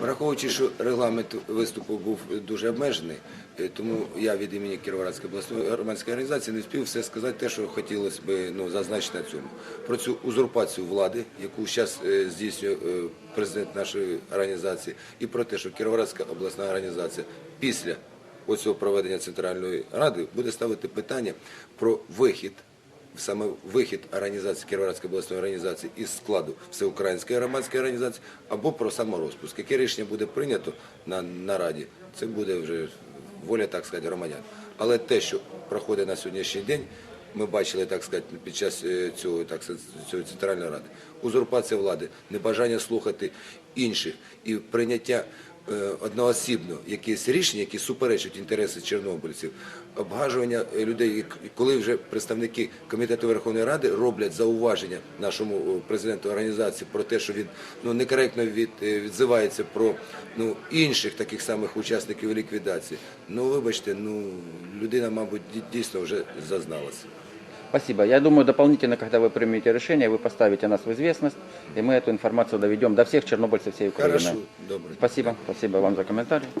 Враховуючи, що регламент виступу був дуже обмежений, е, тому я від імені Кіровоградської обласної громадської організації не встиг все сказати те, що хотілося б ну, зазначити на цьому. Про цю узурпацію влади, яку зараз здійснює е, президент нашої організації, і про те, що Кіровоградська обласна організація після оцього проведення Центральної ради буде ставити питання про вихід саме вихід організації Кіровоградської обласної організації із складу всеукраїнської громадської організації або про саморозпуск. Яке рішення буде прийнято на, раді, це буде вже воля, так сказати, громадян. Але те, що проходить на сьогоднішній день, ми бачили, так сказати, під час е, цього, так сказати, цієї центральної ради, узурпація влади, небажання слухати інших і прийняття одноосібно якісь рішення, які суперечать інтереси чорнобильців, обгажування е, людей, коли вже представники комітету Верховної Ради роблять зауваження нашому е, президенту організації про те, що він ну некоректно від, е, відзивається про ну інших таких самих учасників ліквідації. Ну вибачте, ну людина, мабуть, дій- дійсно вже зазналася. Спасибо. Я думаю, дополнительно, когда вы примете решение, вы поставите нас в известность, и мы эту информацию доведем до всех чернобыльцев всей Украины. Хорошо, добре. Спасибо. Спасибо вам за комментарий.